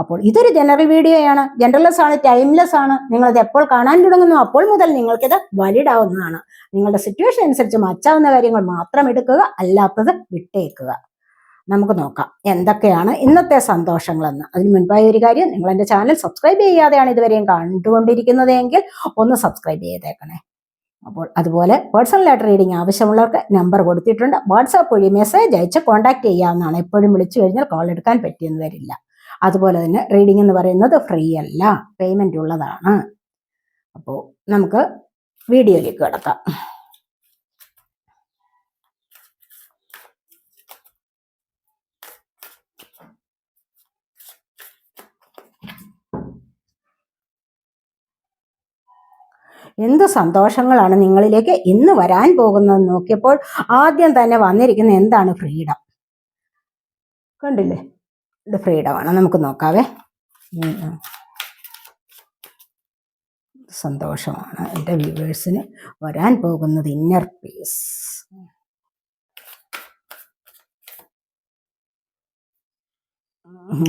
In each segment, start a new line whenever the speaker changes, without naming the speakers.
അപ്പോൾ ഇതൊരു ജനറൽ വീഡിയോയാണ് ജനറൽലെസ് ആണ് ടൈംലെസ് ആണ്. നിങ്ങളത് എപ്പോൾ കാണാൻ തുടങ്ങുന്നു അപ്പോൾ മുതൽ നിങ്ങൾക്കിത് വാലിഡ് ആവുന്നതാണ് നിങ്ങളുടെ സിറ്റുവേഷൻ അനുസരിച്ച് മച്ചാവുന്ന കാര്യങ്ങൾ മാത്രം എടുക്കുക അല്ലാത്തത് വിട്ടേക്കുക. നമുക്ക് നോക്കാം എന്തൊക്കെയാണ് ഇന്നത്തെ സന്തോഷങ്ങളെന്ന്. അതിന് മുൻപായ ഒരു കാര്യം നിങ്ങൾ എന്റെ ചാനൽ സബ്സ്ക്രൈബ് ചെയ്യാതെയാണ് ഇതുവരെയും കണ്ടുകൊണ്ടിരിക്കുന്നതെങ്കിൽ ഒന്ന് സബ്സ്ക്രൈബ് ചെയ്തേക്കണേ. അപ്പോൾ അതുപോലെ പേഴ്സണൽ റീഡിംഗ് ആവശ്യമുള്ളവർക്ക് നമ്പർ കൊടുത്തിട്ടുണ്ട്. വാട്സാപ്പ് വഴി മെസ്സേജ് അയച്ച് കോൺടാക്ട് ചെയ്യാവുന്നതാണ്. എപ്പോഴും വിളിച്ചു കഴിഞ്ഞാൽ കോൾ എടുക്കാൻ പറ്റിയെന്ന് വരില്ല. അതുപോലെ തന്നെ റീഡിംഗ് എന്ന് പറയുന്നത് ഫ്രീ അല്ല. പേയ്മെന്റ് ഉള്ളതാണ്. അപ്പോൾ നമുക്ക് വീഡിയോയിലേക്ക് കിടക്കാം. എന്ത് സന്തോഷങ്ങളാണ് നിങ്ങളിലേക്ക് ഇന്ന് വരാൻ പോകുന്നത് നോക്കിയപ്പോൾ ആദ്യം തന്നെ വന്നിരിക്കുന്ന എന്താണ് ഫ്രീഡം കണ്ടില്ലേ? ഇത് ആണ് നമുക്ക് നോക്കാവേ. സന്തോഷമാണ് എന്റെ വ്യൂവേഴ്സിന് വരാൻ പോകുന്നത് inner peace.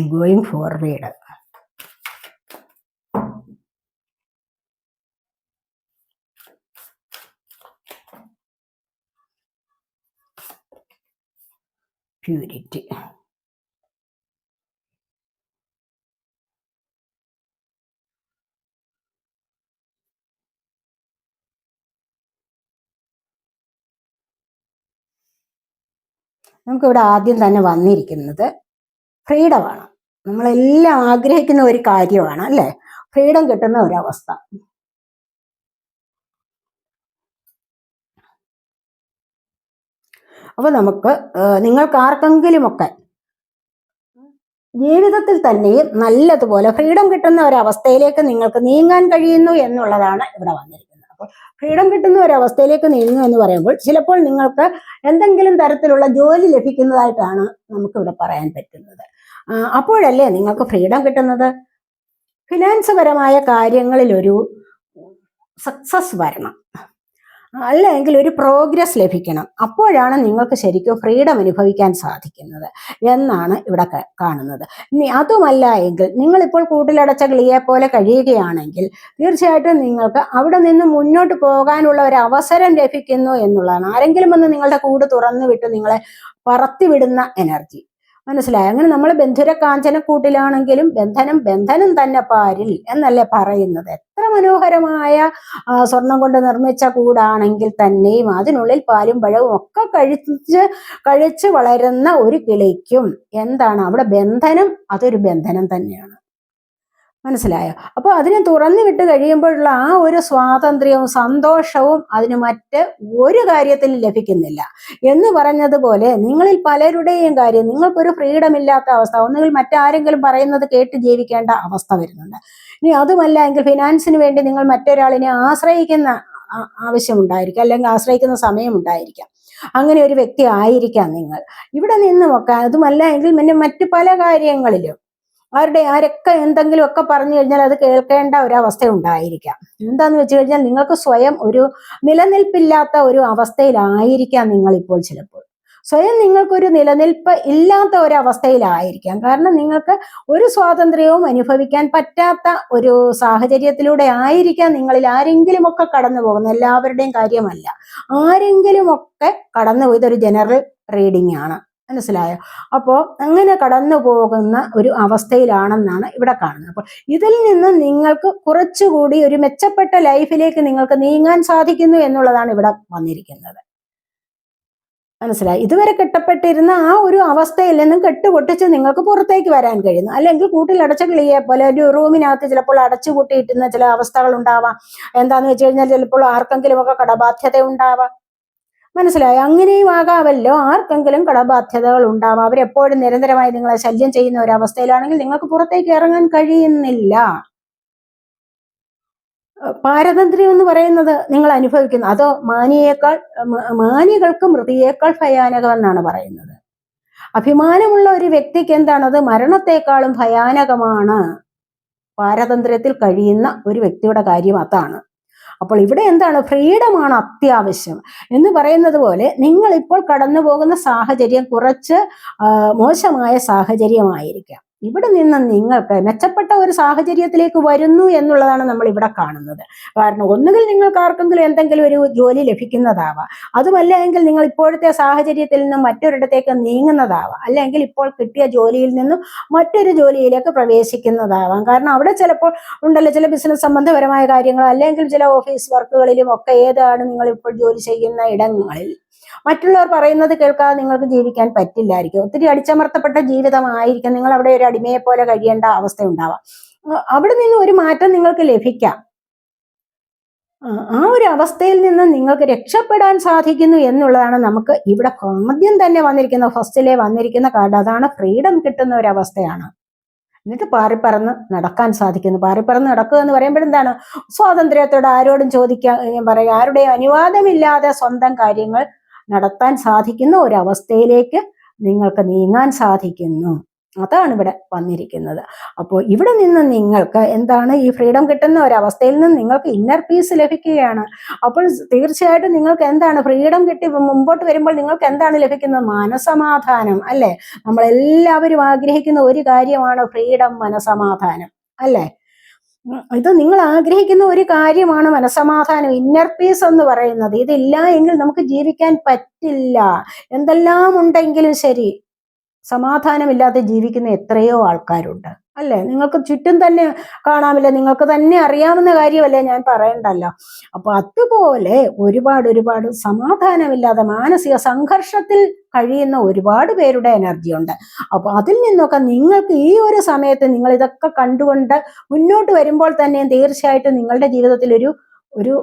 Going forward purity. നമുക്കിവിടെ ആദ്യം തന്നെ വന്നിരിക്കുന്നത് ഫ്രീഡമാണ് നമ്മളെല്ലാം ആഗ്രഹിക്കുന്ന ഒരു കാര്യമാണ് അല്ലേ? ഫ്രീഡം കിട്ടുന്ന ഒരവസ്ഥ. അപ്പൊ നമുക്ക് നിങ്ങൾക്ക് ആർക്കെങ്കിലുമൊക്കെ ജീവിതത്തിൽ തന്നെയും നല്ലതുപോലെ ഫ്രീഡം കിട്ടുന്ന ഒരവസ്ഥയിലേക്ക് നിങ്ങൾക്ക് നീങ്ങാൻ കഴിയുന്നു എന്നുള്ളതാണ് ഇവിടെ വന്നിരിക്കുന്നത്. അപ്പോൾ ഫ്രീഡം കിട്ടുന്ന ഒരു അവസ്ഥയിലേക്ക് നീങ്ങുക എന്ന് പറയുമ്പോൾ ചിലപ്പോൾ നിങ്ങൾക്ക് എന്തെങ്കിലും തരത്തിലുള്ള ജോലി ലഭിക്കുന്നതായിട്ടാണ് നമുക്കിവിടെ പറയാൻ പറ്റുന്നത്. അപ്പോഴല്ലേ നിങ്ങൾക്ക് ഫ്രീഡം കിട്ടുന്നത്? ഫിനാൻസ് പരമായ കാര്യങ്ങളിലൊരു സക്സസ് വരണം. അല്ലെങ്കിൽ ഒരു പ്രോഗ്രസ് ലഭിക്കണം. അപ്പോഴാണ് നിങ്ങൾക്ക് ശരിക്കും ഫ്രീഡം അനുഭവിക്കാൻ സാധിക്കുന്നത് എന്നാണ് ഇവിടെ കാണുന്നത്. ഇനി അതുമല്ല എങ്കിൽ നിങ്ങളിപ്പോൾ കൂട്ടിലടച്ച കിളിയെ പോലെ കഴിയുകയാണെങ്കിൽ തീർച്ചയായിട്ടും നിങ്ങൾക്ക് അവിടെ നിന്ന് മുന്നോട്ട് പോകാനുള്ള ഒരു അവസരം ലഭിക്കുന്നു എന്നുള്ളതാണ്. ആരെങ്കിലും വന്ന് നിങ്ങളുടെ കൂട് തുറന്നു വിട്ട് നിങ്ങളെ പറത്തിവിടുന്ന എനർജി മനസ്സിലായി? അങ്ങനെ നമ്മൾ ബന്ധുര കാഞ്ചന കൂട്ടിലാണെങ്കിലും ബന്ധനം ബന്ധനം തന്നെ പാരിൽ എന്നല്ലേ പറയുന്നത്. മനോഹരമായ സ്വർണം കൊണ്ട് നിർമ്മിച്ച കൂടാണെങ്കിൽ തന്നെയും അതിനുള്ളിൽ പാലും പഴവും ഒക്കെ കഴിച്ച് കഴിച്ച് വളരുന്ന ഒരു കിളിക്കും. എന്താണ്? അവിടെ ബന്ധനം അതൊരു ബന്ധനം തന്നെയാണ്. മനസ്സിലായോ? അപ്പോൾ അതിനെ തുറന്നു വിട്ട് കഴിയുമ്പോഴുള്ള ആ ഒരു സ്വാതന്ത്ര്യവും സന്തോഷവും അതിന് മറ്റ് ഒരു കാര്യത്തിൽ ലഭിക്കുന്നില്ല. എന്ന് പറഞ്ഞതുപോലെ നിങ്ങളിൽ പലരുടെയും കാര്യം നിങ്ങൾക്കൊരു ഫ്രീഡം ഇല്ലാത്ത അവസ്ഥ ഒന്നുകിൽ മറ്റാരെങ്കിലും പറയുന്നത് കേട്ട് ജീവിക്കേണ്ട അവസ്ഥ വരുന്നുണ്ട്. ഇനി അതുമല്ല എങ്കിൽ ഫിനാൻസിന് വേണ്ടി നിങ്ങൾ മറ്റൊരാളിനെ ആശ്രയിക്കുന്ന ആവശ്യമുണ്ടായിരിക്കാം അല്ലെങ്കിൽ ആശ്രയിക്കുന്ന സമയമുണ്ടായിരിക്കാം അങ്ങനെ ഒരു വ്യക്തി ആയിരിക്കാം നിങ്ങൾ. ഇവിടെ നിന്നുമൊക്കെ അതുമല്ല എങ്കിൽ പിന്നെ മറ്റു പല കാര്യങ്ങളിലും ആരുടെ ആരൊക്കെ എന്തെങ്കിലും ഒക്കെ പറഞ്ഞു കഴിഞ്ഞാൽ അത് കേൾക്കേണ്ട ഒരവസ്ഥ ഉണ്ടായിരിക്കാം. എന്താന്ന് വെച്ച് കഴിഞ്ഞാൽ നിങ്ങൾക്ക് സ്വയം ഒരു നിലനിൽപ്പില്ലാത്ത ഒരു അവസ്ഥയിലായിരിക്കാം നിങ്ങൾ ഇപ്പോൾ ചിലപ്പോൾ. സ്വയം നിങ്ങൾക്കൊരു നിലനിൽപ്പ് ഇല്ലാത്ത ഒരു അവസ്ഥയിലായിരിക്കാം കാരണം നിങ്ങൾക്ക് ഒരു സ്വാതന്ത്ര്യവും അനുഭവിക്കാൻ പറ്റാത്ത ഒരു സാഹചര്യത്തിലൂടെ ആയിരിക്കാം നിങ്ങളിൽ ആരെങ്കിലും ഒക്കെ കടന്നു പോകുന്നത്. എല്ലാവരുടെയും കാര്യമല്ല. ആരെങ്കിലും ഒക്കെ കടന്നു പോയത് ഒരു ജനറൽ റീഡിംഗ് ആണ്. മനസ്സിലായോ? അപ്പോൾ അങ്ങനെ കടന്നു പോകുന്ന ഒരു അവസ്ഥയിലാണെന്നാണ് ഇവിടെ കാണുന്നത്. അപ്പോൾ ഇതിൽ നിന്ന് നിങ്ങൾക്ക് കുറച്ചുകൂടി ഒരു മെച്ചപ്പെട്ട ലൈഫിലേക്ക് നിങ്ങൾക്ക് നീങ്ങാൻ സാധിക്കുന്നു എന്നുള്ളതാണ് ഇവിടെ വന്നിരിക്കുന്നത്. മനസ്സിലായി? ഇതുവരെ കെട്ടപ്പെട്ടിരുന്ന ആ ഒരു അവസ്ഥയിൽ നിന്നും കെട്ടുപൊട്ടിച്ച് നിങ്ങൾക്ക് പുറത്തേക്ക് വരാൻ കഴിയുന്നു. അല്ലെങ്കിൽ കൂട്ടിൽ അടച്ച കിളിയെ പോലെ ഒരു റൂമിനകത്ത് ചിലപ്പോൾ അടച്ചു കൂട്ടിയിട്ടുന്ന ചില അവസ്ഥകൾ ഉണ്ടാവാം. എന്താന്ന് വെച്ച് കഴിഞ്ഞാൽ ചിലപ്പോൾ ആർക്കെങ്കിലും ഒക്കെ കടബാധ്യത ഉണ്ടാവാം. മനസ്സിലായി? അങ്ങനെയും ആകാമല്ലോ. ആർക്കെങ്കിലും കടബാധ്യതകൾ ഉണ്ടാവാം. അവരെപ്പോഴും നിരന്തരമായി നിങ്ങളെ ശല്യം ചെയ്യുന്ന ഒരു നിങ്ങൾക്ക് പുറത്തേക്ക് ഇറങ്ങാൻ കഴിയുന്നില്ല. പാരതന്ത്ര്യം എന്ന് പറയുന്നത് നിങ്ങൾ അനുഭവിക്കുന്നു. അതോ മാനിയേക്കാൾ മാനികൾക്ക് മൃതിയേക്കാൾ ഭയാനകമെന്നാണ് പറയുന്നത്. അഭിമാനമുള്ള ഒരു വ്യക്തിക്ക് എന്താണത് മരണത്തെക്കാളും ഭയാനകമാണ്. പാരതന്ത്ര്യത്തിൽ കഴിയുന്ന ഒരു വ്യക്തിയുടെ കാര്യം അതാണ്. അപ്പോൾ ഇവിടെ എന്താണ്? ഫ്രീഡമാണ് അത്യാവശ്യം. എന്ന് പറയുന്നത് പോലെ നിങ്ങൾ ഇപ്പോൾ കടന്നു പോകുന്ന സാഹചര്യം കുറച്ച് മോശമായ സാഹചര്യമായിരിക്കാം. ഇവിടെ നിന്ന് നിങ്ങൾക്ക് മെച്ചപ്പെട്ട ഒരു സാഹചര്യത്തിലേക്ക് വരുന്നു എന്നുള്ളതാണ് നമ്മൾ ഇവിടെ കാണുന്നത്. കാരണം ഒന്നുകിൽ നിങ്ങൾക്ക് ആർക്കെങ്കിലും എന്തെങ്കിലും ഒരു ജോലി ലഭിക്കുന്നതാവാം. അതുമല്ല എങ്കിൽ നിങ്ങൾ ഇപ്പോഴത്തെ സാഹചര്യത്തിൽ നിന്നും മറ്റൊരിടത്തേക്ക് നീങ്ങുന്നതാവാം. അല്ലെങ്കിൽ ഇപ്പോൾ കിട്ടിയ ജോലിയിൽ നിന്നും മറ്റൊരു ജോലിയിലേക്ക് പ്രവേശിക്കുന്നതാവാം. കാരണം അവിടെ ചിലപ്പോൾ ഉണ്ടല്ലോ ചില ബിസിനസ് സംബന്ധപരമായ കാര്യങ്ങൾ അല്ലെങ്കിൽ ചില ഓഫീസ് വർക്കുകളിലും ഒക്കെ ഏതാണ് നിങ്ങൾ ഇപ്പോൾ ജോലി ചെയ്യുന്ന ഇടങ്ങളിൽ. മറ്റുള്ളവർ പറയുന്നത് കേൾക്കാതെ നിങ്ങൾക്ക് ജീവിക്കാൻ പറ്റില്ലായിരിക്കും. ഒത്തിരി അടിച്ചമർത്തപ്പെട്ട ജീവിതമായിരിക്കും. നിങ്ങൾ അവിടെ ഒരു അടിമയെ പോലെ കഴിയേണ്ട അവസ്ഥ ഉണ്ടാവാം. അവിടെ നിന്ന് ഒരു മാറ്റം നിങ്ങൾക്ക് ലഭിക്കാം. ആ ഒരു അവസ്ഥയിൽ നിന്ന് നിങ്ങൾക്ക് രക്ഷപ്പെടാൻ സാധിക്കുന്നു എന്നുള്ളതാണ് നമുക്ക് ഇവിടെ ആദ്യം തന്നെ വന്നിരിക്കുന്ന ഫസ്റ്റിലെ വന്നിരിക്കുന്ന കാർഡ്. അതാണ് ഫ്രീഡം കിട്ടുന്ന ഒരു അവസ്ഥയാണ്. എന്നിട്ട് പാറിപ്പറന്ന് നടക്കാൻ സാധിക്കുന്നു. പാറിപ്പറന്ന് നടക്കുക എന്ന് പറയുമ്പോൾ എന്താണ്? സ്വാതന്ത്ര്യത്തോടെ ആരോടും ചോദിക്കാൻ പറയുക പറയാം ആരുടെയും അനുവാദമില്ലാതെ സ്വന്തം കാര്യങ്ങൾ നടത്താൻ സാധിക്കുന്ന ഒരവസ്ഥയിലേക്ക് നിങ്ങൾക്ക് നീങ്ങാൻ സാധിക്കുന്നു. അതാണ് ഇവിടെ വന്നിരിക്കുന്നത്. അപ്പോൾ ഇവിടെ നിന്ന് നിങ്ങൾക്ക് എന്താണ് ഈ ഫ്രീഡം കിട്ടുന്ന ഒരവസ്ഥയിൽ നിന്ന് നിങ്ങൾക്ക് ഇന്നർ പീസ് ലഭിക്കുകയാണ്. അപ്പോൾ തീർച്ചയായിട്ടും നിങ്ങൾക്ക് എന്താണ് ഫ്രീഡം കിട്ടി മുമ്പോട്ട് വരുമ്പോൾ നിങ്ങൾക്ക് എന്താണ് ലഭിക്കുന്നത്? മനസമാധാനം അല്ലേ? നമ്മളെല്ലാവരും ആഗ്രഹിക്കുന്ന ഒരു കാര്യമാണ് ഫ്രീഡം മനസമാധാനം അല്ലെ? ഇത് നിങ്ങൾ ആഗ്രഹിക്കുന്ന ഒരു കാര്യമാണ് മനസമാധാനം ഇന്നർ പീസ് എന്ന് പറയുന്നത്. ഇതില്ല എങ്കിൽ നമുക്ക് ജീവിക്കാൻ പറ്റില്ല. എന്തെല്ലാം ഉണ്ടെങ്കിലും ശരി. സമാധാനമില്ലാതെ ജീവിക്കുന്ന എത്രയോ ആൾക്കാരുണ്ട്. അല്ലേ? നിങ്ങൾക്ക് ചുറ്റും തന്നെ കാണാമല്ലേ. നിങ്ങൾക്ക് തന്നെ അറിയാവുന്ന കാര്യമല്ലേ ഞാൻ പറയണ്ടല്ലോ? അപ്പൊ അതുപോലെ ഒരുപാട് ഒരുപാട് സമാധാനമില്ലാതെ മാനസിക സംഘർഷത്തിൽ കഴിയുന്ന ഒരുപാട് പേരുടെ എനർജി ഉണ്ട്. അപ്പൊ അതിൽ നിന്നൊക്കെ നിങ്ങൾക്ക് ഈ ഒരു സമയത്ത് നിങ്ങൾ ഇതൊക്കെ കണ്ടുകൊണ്ട് മുന്നോട്ട് വരുമ്പോൾ തന്നെ തീർച്ചയായിട്ടും നിങ്ങളുടെ ജീവിതത്തിൽ ഒരു ഒരു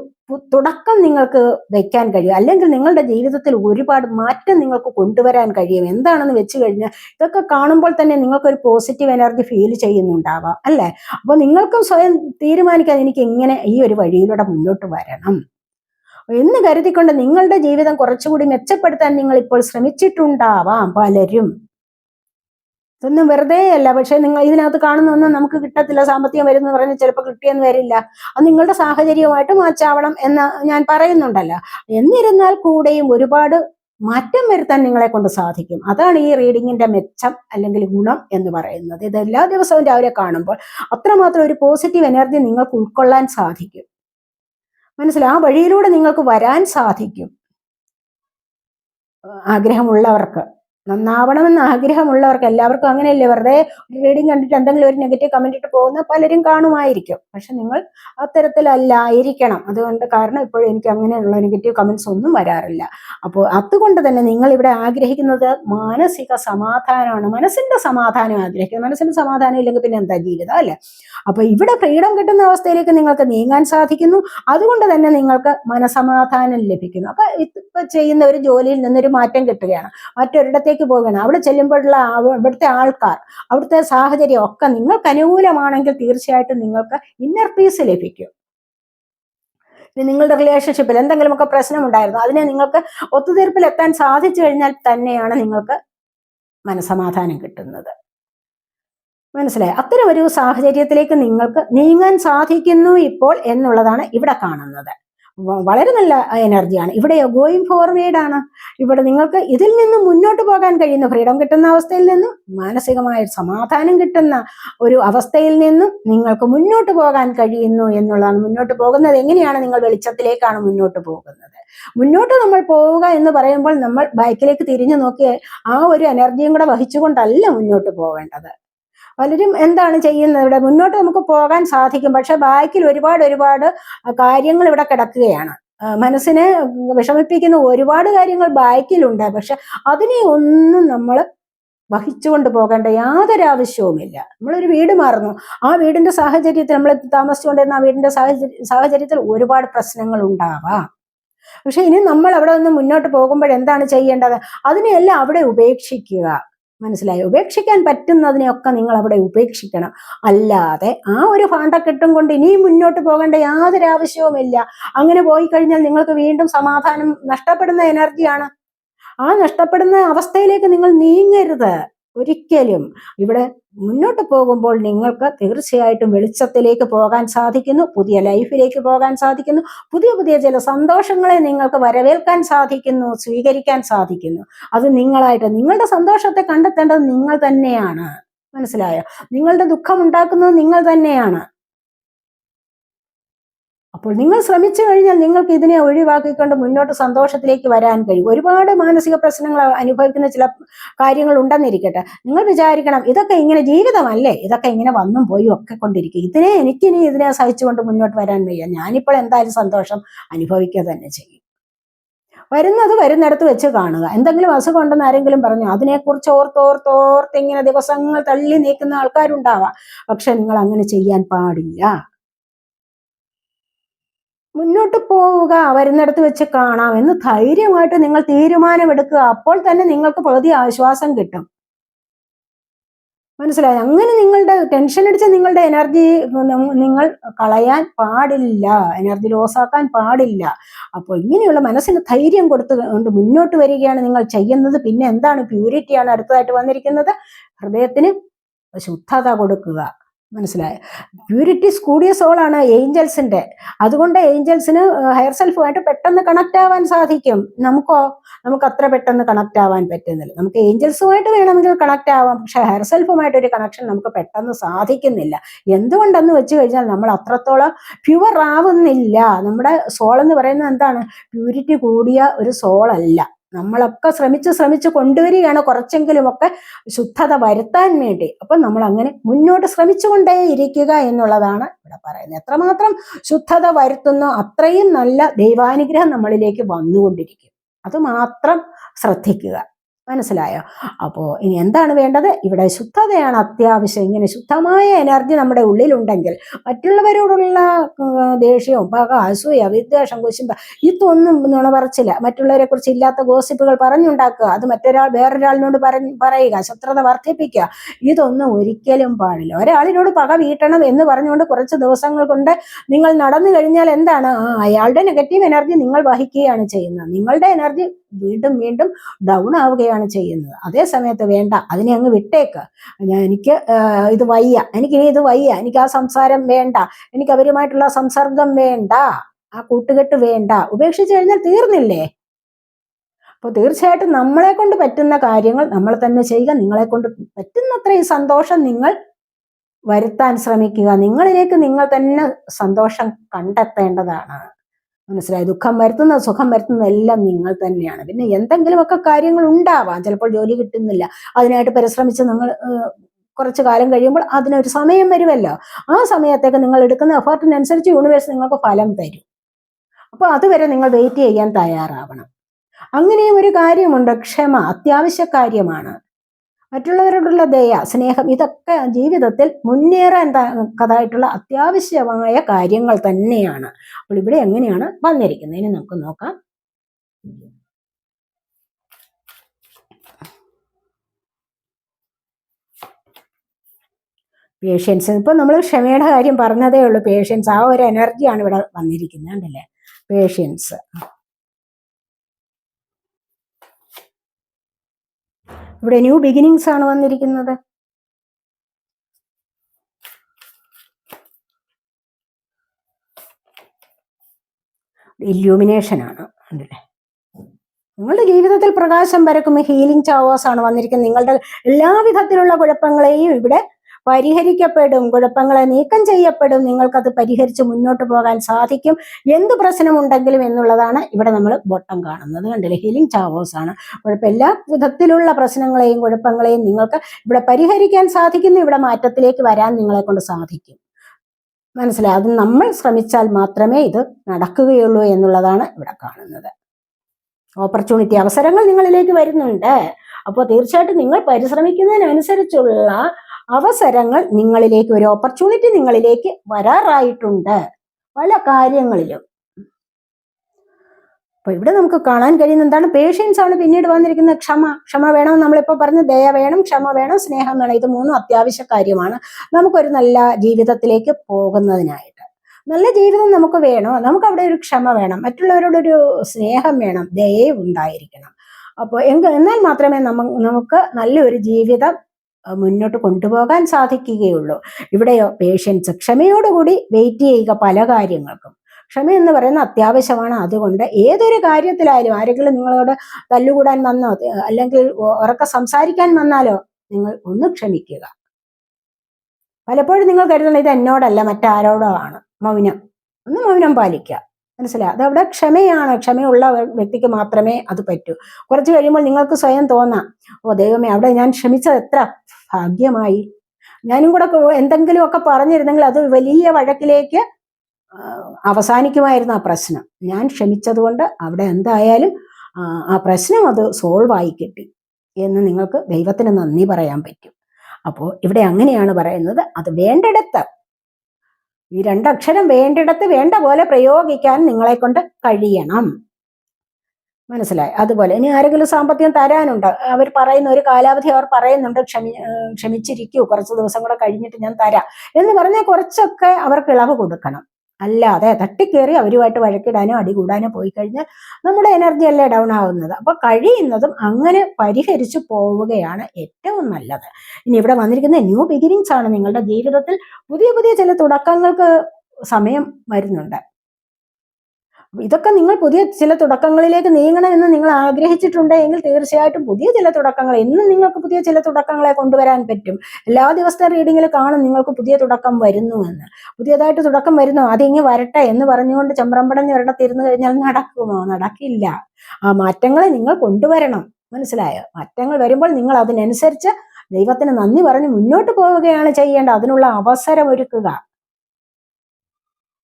തുടക്കം നിങ്ങൾക്ക് വെക്കാൻ കഴിയും. അല്ലെങ്കിൽ നിങ്ങളുടെ ജീവിതത്തിൽ ഒരുപാട് മാറ്റം നിങ്ങൾക്ക് കൊണ്ടുവരാൻ കഴിയും. എന്താണെന്ന് വെച്ച് കഴിഞ്ഞാൽ ഇതൊക്കെ കാണുമ്പോൾ തന്നെ നിങ്ങൾക്ക് ഒരു പോസിറ്റീവ് എനർജി ഫീൽ ചെയ്യുന്നുണ്ടാവാം അല്ലേ? അപ്പൊ നിങ്ങൾക്കും സ്വയം തീരുമാനിക്കാൻ എനിക്ക് എങ്ങനെ ഈ ഒരു വഴിയിലൂടെ മുന്നോട്ട് വരണം? എന്ന് കരുതിക്കൊണ്ട് നിങ്ങളുടെ ജീവിതം കുറച്ചുകൂടി മെച്ചപ്പെടുത്താൻ നിങ്ങൾ ഇപ്പോൾ ശ്രമിച്ചിട്ടുണ്ടാവാം പലരും. ഇതൊന്നും വെറുതെ അല്ല. പക്ഷെ നിങ്ങൾ ഇതിനകത്ത് കാണുന്നൊന്നും നമുക്ക് കിട്ടത്തില്ല. സാമ്പത്തികം വരുന്നു പറഞ്ഞാൽ ചിലപ്പോൾ കിട്ടിയെന്ന് വരില്ല. അത് നിങ്ങളുടെ സാഹചര്യവുമായിട്ട് മാച്ചാവണം എന്ന് ഞാൻ പറയുന്നുണ്ടല്ലോ. എന്നിരുന്നാൽ കൂടെയും ഒരുപാട് മാറ്റം വരുത്താൻ നിങ്ങളെ കൊണ്ട് സാധിക്കും. അതാണ് ഈ റീഡിങ്ങിന്റെ മെച്ചം അല്ലെങ്കിൽ ഗുണം എന്ന് പറയുന്നത്. ഇത് എല്ലാ ദിവസവും രാവിലെ കാണുമ്പോൾ അത്രമാത്രം ഒരു പോസിറ്റീവ് എനർജി നിങ്ങൾക്ക് ഉൾക്കൊള്ളാൻ സാധിക്കും. മനസ്സിലായി ആ വഴിയിലൂടെ നിങ്ങൾക്ക് വരാൻ സാധിക്കും. ആഗ്രഹമുള്ളവർക്ക്. നന്നാവണമെന്ന് ആഗ്രഹമുള്ളവർക്ക് എല്ലാവർക്കും അങ്ങനെയല്ലേ? വെറുതെ റീഡിങ് കണ്ടിട്ട് എന്തെങ്കിലും ഒരു നെഗറ്റീവ് കമന്റ് ഇട്ട് പോകുന്ന പലരും കാണുമായിരിക്കും. പക്ഷെ നിങ്ങൾ അത്തരത്തിലല്ലായിരിക്കണം. അതുകൊണ്ട് കാരണം ഇപ്പോഴും എനിക്ക് അങ്ങനെയുള്ള നെഗറ്റീവ് കമന്റ്സ് ഒന്നും വരാറില്ല. അപ്പോൾ അതുകൊണ്ട് തന്നെ നിങ്ങൾ ഇവിടെ ആഗ്രഹിക്കുന്നത് മാനസിക സമാധാനമാണ്. മനസ്സിന്റെ സമാധാനം ആഗ്രഹിക്കുന്നത് മനസ്സിന്റെ സമാധാനം ഇല്ലെങ്കിൽ പിന്നെ എന്താ ജീവിതം അല്ലേ? അപ്പൊ ഇവിടെ ഫ്രീഡം കിട്ടുന്ന അവസ്ഥയിലേക്ക് നിങ്ങൾക്ക് നീങ്ങാൻ സാധിക്കുന്നു. അതുകൊണ്ട് തന്നെ നിങ്ങൾക്ക് മനസമാധാനം ലഭിക്കുന്നു. അപ്പൊ ഇപ്പൊ ചെയ്യുന്ന ഒരു ജോലിയിൽ നിന്നൊരു മാറ്റം കിട്ടുകയാണ്. മറ്റൊരിടത്തേക്ക് പോകുകയാണ് അവിടെ ചെല്ലുമ്പോഴുള്ള അവ- അവിടുത്തെ ആൾക്കാർ അവിടുത്തെ സാഹചര്യം ഒക്കെ നിങ്ങൾക്ക് അനുകൂലമാണെങ്കിൽ തീർച്ചയായിട്ടും നിങ്ങൾക്ക് ഇന്നർ പീസ് ലഭിക്കും. നിങ്ങളുടെ റിലേഷൻഷിപ്പിൽ എന്തെങ്കിലുമൊക്കെ പ്രശ്നമുണ്ടായിരുന്നു അതിനെ നിങ്ങൾക്ക് ഒത്തുതീർപ്പിൽ എത്താൻ സാധിച്ചു കഴിഞ്ഞാൽ തന്നെയാണ് നിങ്ങൾക്ക് മനസമാധാനം കിട്ടുന്നത്. മനസ്സിലായി? അത്തരം ഒരു സാഹചര്യത്തിലേക്ക് നിങ്ങൾക്ക് നീങ്ങാൻ സാധിക്കുന്നു ഇപ്പോൾ എന്നുള്ളതാണ് ഇവിടെ കാണുന്നത്. വളരെ നല്ല എനർജിയാണ്. ഇവിടെ ഗോയിങ് ഫോർവേഡ് ആണ്. ഇവിടെ നിങ്ങൾക്ക് ഇതിൽ നിന്ന് മുന്നോട്ട് പോകാൻ കഴിയുന്ന ഫ്രീഡം കിട്ടുന്ന അവസ്ഥയിൽ നിന്നും മാനസികമായ സമാധാനം കിട്ടുന്ന ഒരു അവസ്ഥയിൽ നിന്നും നിങ്ങൾക്ക് മുന്നോട്ട് പോകാൻ കഴിയുന്നു എന്നുള്ളതാണ്. മുന്നോട്ട് പോകുന്നത് എങ്ങനെയാണ്? നിങ്ങൾ വെളിച്ചത്തിലേക്കാണ് മുന്നോട്ട് പോകുന്നത്. മുന്നോട്ട് നമ്മൾ പോവുക എന്ന് പറയുമ്പോൾ നമ്മൾ ബൈക്കിലേക്ക് തിരിഞ്ഞു നോക്കി ആ ഒരു എനർജിയും കൂടെ വഹിച്ചുകൊണ്ടല്ല മുന്നോട്ട് പോവേണ്ടത്. പലരും എന്താണ് ചെയ്യുന്നത്? ഇവിടെ മുന്നോട്ട് നമുക്ക് പോകാൻ സാധിക്കും. പക്ഷെ ബാക്കിൽ ഒരുപാട് ഒരുപാട് കാര്യങ്ങൾ ഇവിടെ കിടക്കുകയാണ്. മനസ്സിനെ വിഷമിപ്പിക്കുന്ന ഒരുപാട് കാര്യങ്ങൾ ബാക്കിലുണ്ട്. പക്ഷെ അതിനെ ഒന്നും നമ്മൾ വഹിച്ചുകൊണ്ട് പോകേണ്ട യാതൊരു ആവശ്യവുമില്ല. നമ്മളൊരു വീട് മാറുന്നു. ആ വീടിന്റെ സാഹചര്യത്തിൽ നമ്മൾ താമസിച്ചുകൊണ്ടിരുന്ന ആ വീടിന്റെ സാഹചര്യ സാഹചര്യത്തിൽ ഒരുപാട് പ്രശ്നങ്ങൾ ഉണ്ടാവാം. പക്ഷെ ഇനി നമ്മൾ അവിടെ നിന്ന് മുന്നോട്ട് പോകുമ്പോൾ എന്താണ് ചെയ്യേണ്ടത്? അതിനെയെല്ലാം അവിടെ ഉപേക്ഷിക്കുക. മനസ്സിലായോ? ഉപേക്ഷിക്കാൻ പറ്റുന്നതിനെയൊക്കെ നിങ്ങൾ അവിടെ ഉപേക്ഷിക്കണം. അല്ലാതെ ആ ഒരു ഭാണ്ഡക്കെട്ടും കൊണ്ട് ഇനിയും മുന്നോട്ട് പോകേണ്ട യാതൊരു ആവശ്യവുമില്ല. അങ്ങനെ പോയി കഴിഞ്ഞാൽ നിങ്ങൾക്ക് വീണ്ടും സമാധാനം നഷ്ടപ്പെടുന്ന എനർജിയാണ്. ആ നഷ്ടപ്പെടുന്ന അവസ്ഥയിലേക്ക് നിങ്ങൾ നീങ്ങരുത്. ഒരിക്കലും ഇവിടെ മുന്നോട്ട് പോകുമ്പോൾ നിങ്ങൾക്ക് തീർച്ചയായിട്ടും വെളിച്ചത്തിലേക്ക് പോകാൻ സാധിക്കുന്നു പുതിയ ലൈഫിലേക്ക് പോകാൻ സാധിക്കുന്നു പുതിയ പുതിയ ചില സന്തോഷങ്ങളെ നിങ്ങൾക്ക് വരവേൽക്കാൻ സാധിക്കുന്നു സ്വീകരിക്കാൻ സാധിക്കുന്നു. അത് നിങ്ങളായിട്ട് നിങ്ങളുടെ സന്തോഷത്തെ കണ്ടെത്തേണ്ടത് നിങ്ങൾ തന്നെയാണ്. മനസ്സിലായോ? നിങ്ങളുടെ ദുഃഖം ഉണ്ടാക്കുന്നത് നിങ്ങൾ തന്നെയാണ്. അപ്പോൾ നിങ്ങൾ ശ്രമിച്ചു കഴിഞ്ഞാൽ നിങ്ങൾക്ക് ഇതിനെ ഒഴിവാക്കിക്കൊണ്ട് മുന്നോട്ട് സന്തോഷത്തിലേക്ക് വരാൻ കഴിയും. ഒരുപാട് മാനസിക പ്രശ്നങ്ങൾ അനുഭവിക്കുന്ന ചില കാര്യങ്ങൾ ഉണ്ടെന്നിരിക്കട്ടെ. നിങ്ങൾ വിചാരിക്കണം ഇതൊക്കെ ഇങ്ങനെ ജീവിതമല്ലേ? ഇതൊക്കെ ഇങ്ങനെ വന്നും പോയും ഒക്കെ കൊണ്ടിരിക്കും. ഇതിനെ എനിക്കിനി ഇതിനെ സഹിച്ചുകൊണ്ട് മുന്നോട്ട് വരാൻ വയ്യ. ഞാനിപ്പോൾ എന്തായാലും സന്തോഷം അനുഭവിക്കുക തന്നെ ചെയ്യും. വരുന്നത് വരുന്നിടത്ത് വെച്ച് കാണുക. എന്തെങ്കിലും അസുഖം ഉണ്ടെന്ന് ആരെങ്കിലും പറഞ്ഞു? അതിനെക്കുറിച്ച് ഓർത്തോർത്തോർത്ത് ഇങ്ങനെ ദിവസങ്ങൾ തള്ളി നീക്കുന്ന ആൾക്കാരുണ്ടാവാം. പക്ഷെ നിങ്ങൾ അങ്ങനെ ചെയ്യാൻ പാടില്ല. മുന്നോട്ട് പോവുക വരുന്നിടത്ത് വെച്ച് കാണാം എന്ന് ധൈര്യമായിട്ട് നിങ്ങൾ തീരുമാനമെടുക്കുക. അപ്പോൾ തന്നെ നിങ്ങൾക്ക് പകുതി ആശ്വാസം കിട്ടും. മനസ്സിലായി? അങ്ങനെ നിങ്ങളുടെ ടെൻഷൻ അടിച്ച നിങ്ങളുടെ എനർജി നിങ്ങൾ കളയാൻ പാടില്ല. എനർജി ലോസ് ആക്കാൻ പാടില്ല. അപ്പോൾ ഇങ്ങനെയുള്ള മനസ്സിന് ധൈര്യം കൊടുത്തുകൊണ്ട് മുന്നോട്ട് വരികയാണ് നിങ്ങൾ ചെയ്യുന്നത്. പിന്നെ എന്താണ് പ്യൂരിറ്റിയാണ് അടുത്തതായിട്ട് വന്നിരിക്കുന്നത്? ഹൃദയത്തിന് ശുദ്ധത കൊടുക്കുക. മനസ്സിലായോ. പ്യൂരിറ്റീസ് കൂടിയ സോളാണ് ഏഞ്ചൽസിന്റെ അതുകൊണ്ട് ഏഞ്ചൽസിന് ഹയർ സെൽഫുമായിട്ട് പെട്ടെന്ന് കണക്ട് ആവാൻ സാധിക്കും. നമുക്കോ നമുക്ക് അത്ര പെട്ടെന്ന് കണക്ട് ആവാൻ പറ്റുന്നില്ല. നമുക്ക് ഏഞ്ചൽസുമായിട്ട് വേണമെങ്കിൽ കണക്ട് ആവാം. പക്ഷെ ഹയർ സെൽഫുമായിട്ട് ഒരു കണക്ഷൻ നമുക്ക് പെട്ടെന്ന് സാധിക്കുന്നില്ല. എന്തുകൊണ്ടെന്ന് വെച്ച് കഴിഞ്ഞാൽ നമ്മൾ അത്രത്തോളം പ്യുവർ ആവുന്നില്ല. നമ്മുടെ സോൾ എന്ന് പറയുന്നത് എന്താണ്? പ്യൂരിറ്റി കൂടിയ ഒരു സോളല്ല നമ്മളൊക്കെ ശ്രമിച്ച് ശ്രമിച്ച് കൊണ്ടുവരികയാണ് കുറച്ചെങ്കിലുമൊക്കെ ശുദ്ധത വരുത്താൻ വേണ്ടി. അപ്പം നമ്മൾ അങ്ങനെ മുന്നോട്ട് ശ്രമിച്ചുകൊണ്ടേ ഇരിക്കുക എന്നുള്ളതാണ് ഇവിടെ പറയുന്നത്. എത്രമാത്രം ശുദ്ധത വരുത്തുന്നോ അത്രയും നല്ല ദൈവാനുഗ്രഹം നമ്മളിലേക്ക് വന്നുകൊണ്ടിരിക്കും. അതുമാത്രം ശ്രദ്ധിക്കുക. മനസ്സിലായോ? അപ്പോ ഇനി എന്താണ് വേണ്ടത്? ഇവിടെ ശുദ്ധതയാണ് അത്യാവശ്യം. ഇങ്ങനെ ശുദ്ധമായ എനർജി നമ്മുടെ ഉള്ളിലുണ്ടെങ്കിൽ മറ്റുള്ളവരോടുള്ള ദേഷ്യവും പക അസൂയ വിദ്വേഷം കുശുമ്പ ഇതൊന്നും നുണ പറച്ചില്ല. മറ്റുള്ളവരെ കുറിച്ച് ഇല്ലാത്ത ഗോസിപ്പുകൾ പറഞ്ഞുണ്ടാക്കുക. അത് മറ്റൊരാൾ വേറൊരാളിനോട് പറഞ്ഞ് പറയുക. ശത്രുത വർദ്ധിപ്പിക്കുക. ഇതൊന്നും ഒരിക്കലും പാടില്ല. ഒരാളിനോട് പക വീട്ടണം എന്ന് പറഞ്ഞുകൊണ്ട് കുറച്ച് ദിവസങ്ങൾ കൊണ്ട് നിങ്ങൾ നടന്നു കഴിഞ്ഞാൽ എന്താണ്? അയാളുടെ നെഗറ്റീവ് എനർജി നിങ്ങൾ വഹിക്കുകയാണ് ചെയ്യുന്നത്. നിങ്ങളുടെ എനർജി വീണ്ടും വീണ്ടും ഡൗൺ ആവുകയാണ് ചെയ്യുന്നത്. അതേ സമയത്ത് വേണ്ട അതിനെ അങ്ങ് വിട്ടേക്ക്. എനിക്ക് ഇത് വയ്യ. എനിക്കിനി ഇത് വയ്യ. എനിക്ക് ആ സംസാരം വേണ്ട. എനിക്ക് അവരുമായിട്ടുള്ള സംസർഗം വേണ്ട. ആ കൂട്ടുകെട്ട് വേണ്ട. ഉപേക്ഷിച്ച് കഴിഞ്ഞാൽ തീർന്നില്ലേ? അപ്പോൾ തീർച്ചയായിട്ടും നമ്മളെ കൊണ്ട് പറ്റുന്ന കാര്യങ്ങൾ നമ്മൾ തന്നെ ചെയ്യുക. നിങ്ങളെ കൊണ്ട് പറ്റുന്നത്രയും സന്തോഷം നിങ്ങൾ വരുത്താൻ ശ്രമിക്കുക. നിങ്ങളിലേക്ക് നിങ്ങൾ തന്നെ സന്തോഷം കണ്ടെത്തേണ്ടതാണ്. മനസ്സിലായി? ദുഃഖം വരുത്തുന്ന സുഖം വരുത്തുന്ന എല്ലാം നിങ്ങൾ തന്നെയാണ്. പിന്നെ എന്തെങ്കിലുമൊക്കെ കാര്യങ്ങൾ ഉണ്ടാവാം. ചിലപ്പോൾ ജോലി കിട്ടുന്നില്ല. അതിനായിട്ട് പരിശ്രമിച്ച് നിങ്ങൾ കുറച്ച് കാലം കഴിയുമ്പോൾ അതിനൊരു സമയം വരുമല്ലോ. ആ സമയത്തേക്ക് നിങ്ങൾ എടുക്കുന്ന എഫേർട്ടിനനുസരിച്ച് യൂണിവേഴ്സ് നിങ്ങൾക്ക് ഫലം തരും. അപ്പോൾ അതുവരെ നിങ്ങൾ വെയിറ്റ് ചെയ്യാൻ തയ്യാറാവണം. അങ്ങനെയും ഒരു കാര്യമുണ്ട്. ക്ഷമ അത്യാവശ്യ കാര്യമാണ്. മറ്റുള്ളവരോടുള്ള ദയ സ്നേഹം ഇതൊക്കെ ജീവിതത്തിൽ മുന്നേറാൻ തക്കതായിട്ടുള്ള അത്യാവശ്യമായ കാര്യങ്ങൾ തന്നെയാണ്. അപ്പോൾ ഇവിടെ എങ്ങനെയാണ് വന്നിരിക്കുന്നത്? ഇനി നമുക്ക് നോക്കാം. പേഷ്യൻസ് ഇപ്പൊ നമ്മൾ ക്ഷമയുടെ കാര്യം പറഞ്ഞതേ ഉള്ളൂ. പേഷ്യൻസ് ആ ഒരു എനർജിയാണ് ഇവിടെ വന്നിരിക്കുന്നത്. അല്ലേ പേഷ്യൻസ് ഇവിടെ ന്യൂ ബിഗിനിങ്സ് ആണ് വന്നിരിക്കുന്നത്. ഇല്യൂമിനേഷൻ ആണ് ഉണ്ടല്ലേ നിങ്ങളുടെ ജീവിതത്തിൽ പ്രകാശം വരക്കുമ്പോൾ ഹീലിംഗ് ചാവേഴ്സ് ആണ് വന്നിരിക്കുന്നത്. നിങ്ങളുടെ എല്ലാവിധത്തിലുള്ള കുഴപ്പങ്ങളെയും ഇവിടെ പരിഹരിക്കപ്പെടും കുഴപ്പങ്ങളെ നീക്കം ചെയ്യപ്പെടും നിങ്ങൾക്കത് പരിഹരിച്ച് മുന്നോട്ട് പോകാൻ സാധിക്കും. എന്ത് പ്രശ്നമുണ്ടെങ്കിലും എന്നുള്ളതാണ് ഇവിടെ നമ്മൾ ബോട്ടം കാണുന്നത്. കണ്ടില്ല? ഹീലിംഗ് ചാവോസ് ആണ്. കുഴപ്പം എല്ലാ വിധത്തിലുള്ള പ്രശ്നങ്ങളെയും കുഴപ്പങ്ങളെയും നിങ്ങൾക്ക് ഇവിടെ പരിഹരിക്കാൻ സാധിക്കുന്നു. ഇവിടെ മാറ്റത്തിലേക്ക് വരാൻ നിങ്ങളെ കൊണ്ട് സാധിക്കും. മനസ്സിലായി? അത് നമ്മൾ ശ്രമിച്ചാൽ മാത്രമേ ഇത് നടക്കുകയുള്ളൂ എന്നുള്ളതാണ് ഇവിടെ കാണുന്നത്. ഓപ്പർച്യൂണിറ്റി അവസരങ്ങൾ നിങ്ങളിലേക്ക് വരുന്നുണ്ട്. അപ്പോൾ തീർച്ചയായിട്ടും നിങ്ങൾ പരിശ്രമിക്കുന്നതിനനുസരിച്ചുള്ള അവസരങ്ങൾ നിങ്ങളിലേക്ക് ഒരു ഓപ്പർച്യൂണിറ്റി നിങ്ങളിലേക്ക് വരാറായിട്ടുണ്ട്. പല കാര്യങ്ങളിലും. അപ്പൊ ഇവിടെ നമുക്ക് കാണാൻ കഴിയുന്ന എന്താണ്? പേഷ്യൻസ് ആണ് പിന്നീട് വന്നിരിക്കുന്ന ക്ഷമ. ക്ഷമ വേണം നമ്മളിപ്പോ പറഞ്ഞ ദയ വേണം ക്ഷമ വേണം സ്നേഹം വേണം. ഇത് മൂന്നും അത്യാവശ്യ കാര്യമാണ്. നമുക്കൊരു നല്ല ജീവിതത്തിലേക്ക് പോകുന്നതിനായിട്ട്. നല്ല ജീവിതം നമുക്ക് വേണോ? നമുക്ക് അവിടെ ഒരു ക്ഷമ വേണം. മറ്റുള്ളവരോടൊരു സ്നേഹം വേണം ദയയും ഉണ്ടായിരിക്കണം. അപ്പോൾ എന്നാൽ മാത്രമേ നമ നമുക്ക് നല്ലൊരു ജീവിതം മുന്നോട്ട് കൊണ്ടുപോകാൻ സാധിക്കുകയുള്ളൂ. ഇവിടെയോ പേഷ്യൻസ് ക്ഷമയോടുകൂടി വെയിറ്റ് ചെയ്യുക പല കാര്യങ്ങൾക്കും. ക്ഷമ എന്ന് പറയുന്ന അത്യാവശ്യമാണ്. അതുകൊണ്ട് ഏതൊരു കാര്യത്തിലായാലും ആരെങ്കിലും നിങ്ങളോട് തല്ലുകൂടാൻ വന്നോ അല്ലെങ്കിൽ ഉറക്ക സംസാരിക്കാൻ വന്നാലോ നിങ്ങൾ ഒന്ന് ക്ഷമിക്കുക. പലപ്പോഴും നിങ്ങൾ കരുതുന്നത് ഇത് എന്നോടല്ല മറ്റാരോടോ ആണ്. മൗനം. ഒന്ന് മൗനം പാലിക്കുക. മനസ്സിലായി? അതവിടെ ക്ഷമയാണ്. ക്ഷമയുള്ള വ്യക്തിക്ക് മാത്രമേ അത് പറ്റൂ. കുറച്ച് കഴിയുമ്പോൾ നിങ്ങൾക്ക് സ്വയം തോന്നാം. ഓ ദൈവമേ അവിടെ ഞാൻ ക്ഷമിച്ചത് എത്ര? ഭാഗ്യമായി. ഞാനും കൂടെ എന്തെങ്കിലും എന്തെങ്കിലുമൊക്കെ പറഞ്ഞിരുന്നെങ്കിൽ അത് വലിയ വഴക്കിലേക്ക് അവസാനിക്കുമായിരുന്നു ആ പ്രശ്നം. ഞാൻ ക്ഷമിച്ചതുകൊണ്ട് അവിടെ എന്തായാലും ആ പ്രശ്നം അത് സോൾവ് ആയി കിട്ടി എന്ന് നിങ്ങൾക്ക് ദൈവത്തിന് നന്ദി പറയാൻ പറ്റും. അപ്പോൾ ഇവിടെ അങ്ങനെയാണ് പറയുന്നത്. അത് വേണ്ടിടത്ത്. ഈ രണ്ടക്ഷരം വേണ്ടിടത്ത് വേണ്ട പോലെ പ്രയോഗിക്കാൻ നിങ്ങളെ കൊണ്ട് കഴിയണം. മനസ്സിലായി. അതുപോലെ ഇനി ആരെങ്കിലും സാമ്പത്തികം തരാനുണ്ട്? അവർ പറയുന്ന ഒരു കാലാവധി അവർ പറയുന്നുണ്ട്. ക്ഷമി ക്ഷമിച്ചിരിക്കൂ. കുറച്ച് ദിവസം കൂടെ കഴിഞ്ഞിട്ട് ഞാൻ തരാം. എന്ന് പറഞ്ഞാൽ കുറച്ചൊക്കെ അവർക്ക് ഇളവ് കൊടുക്കണം. അല്ലാതെ തട്ടിക്കേറി അവരുമായിട്ട് വഴക്കിടാനോ അടികൂടാനോ പോയി കഴിഞ്ഞാൽ നമ്മുടെ എനർജി അല്ലേ ഡൗൺ ആവുന്നത്? അപ്പൊ കഴിയുന്നതും അങ്ങനെ പരിഹരിച്ചു പോവുകയാണ് ഏറ്റവും നല്ലത്. ഇനി ഇവിടെ വന്നിരിക്കുന്ന ന്യൂ ബിഗിനിങ്സ് ആണ് നിങ്ങളുടെ ജീവിതത്തിൽ പുതിയ പുതിയ ചില തുടക്കങ്ങൾക്ക് സമയം വരുന്നുണ്ട്. ഇതൊക്കെ നിങ്ങൾ പുതിയ ചില തുടക്കങ്ങളിലേക്ക് നീങ്ങണമെന്ന് നിങ്ങൾ ആഗ്രഹിച്ചിട്ടുണ്ട് ആഗ്രഹിച്ചിട്ടുണ്ടെങ്കിൽ തീർച്ചയായിട്ടും പുതിയ ചില തുടക്കങ്ങൾ എന്നും നിങ്ങൾക്ക് പുതിയ ചില തുടക്കങ്ങളെ കൊണ്ടുവരാൻ പറ്റും. എല്ലാ ദിവസത്തെ റീഡിങ്ങിൽ കാണും നിങ്ങൾക്ക് പുതിയ തുടക്കം വരുന്നു എന്ന്. പുതിയതായിട്ട് തുടക്കം വരുന്നു അതിങ്ങ് വരട്ടെ എന്ന് പറഞ്ഞുകൊണ്ട് ചമ്രമ്പടഞ്ഞ് ഒരിടത്തിരുന്ന് കഴിഞ്ഞാൽ നടക്കുമോ? നടക്കില്ല. ആ മാറ്റങ്ങളെ നിങ്ങൾ കൊണ്ടുവരണം. മനസ്സിലായോ? മാറ്റങ്ങൾ വരുമ്പോൾ നിങ്ങൾ അതിനനുസരിച്ച് ദൈവത്തിന് നന്ദി പറഞ്ഞ് മുന്നോട്ട് പോവുകയാണ് ചെയ്യേണ്ടത്. അതിനുള്ള അവസരം ഒരുക്കുക.